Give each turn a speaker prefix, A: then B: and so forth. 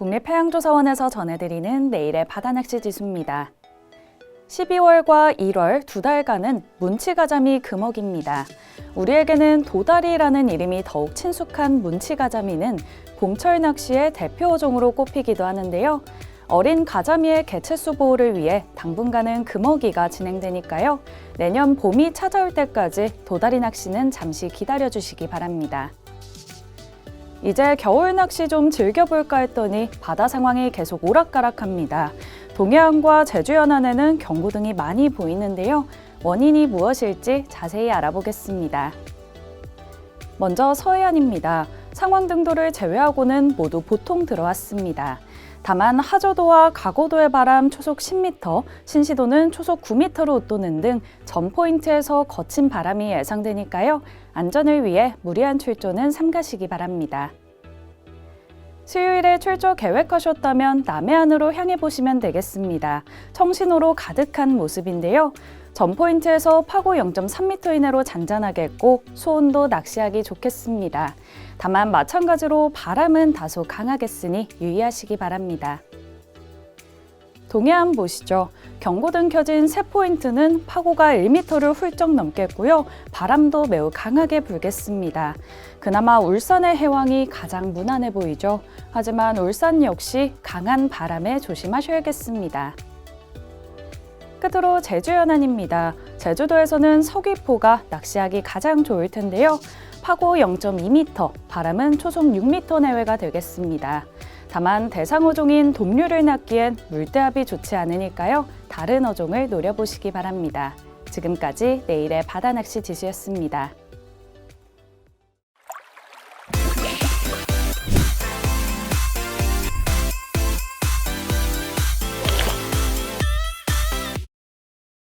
A: 국립해양조사원에서 전해드리는 내일의 바다낚시 지수입니다. 12월과 1월 두 달간은 문치가자미 금어기입니다. 우리에게는 도다리라는 이름이 더욱 친숙한 문치가자미는 봄철 낚시의 대표 어종으로 꼽히기도 하는데요. 어린 가자미의 개체수 보호를 위해 당분간은 금어기가 진행되니까요. 내년 봄이 찾아올 때까지 도다리 낚시는 잠시 기다려 주시기 바랍니다. 이제 겨울 낚시 좀 즐겨볼까 했더니 바다 상황이 계속 오락가락합니다. 동해안과 제주 연안에는 경고등이 많이 보이는데요. 원인이 무엇일지 자세히 알아보겠습니다. 먼저 서해안입니다. 상황 등도를 제외하고는 모두 보통 들어왔습니다. 다만 하저도와 가고도의 바람 초속 10m, 신시도는 초속 9m로 웃도는 등 전 포인트에서 거친 바람이 예상되니까요. 안전을 위해 무리한 출조는 삼가시기 바랍니다. 수요일에 출조 계획하셨다면 남해안으로 향해 보시면 되겠습니다. 청신호로 가득한 모습인데요. 전 포인트에서 파고 0.3m 이내로 잔잔하게 했고 수온도 낚시하기 좋겠습니다. 다만 마찬가지로 바람은 다소 강하겠으니 유의하시기 바랍니다. 동해안 보시죠. 경고등 켜진 세 포인트는 파고가 1m를 훌쩍 넘겠고요. 바람도 매우 강하게 불겠습니다. 그나마 울산의 해왕이 가장 무난해 보이죠. 하지만 울산 역시 강한 바람에 조심하셔야겠습니다. 끝으로 제주 연안입니다. 제주도에서는 서귀포가 낚시하기 가장 좋을 텐데요. 파고 0.2m, 바람은 초속 6m 내외가 되겠습니다. 다만 대상 어종인 동류를 낚기엔 물대합이 좋지 않으니까요. 다른 어종을 노려보시기 바랍니다. 지금까지 내일의 바다 낚시 지수였습니다.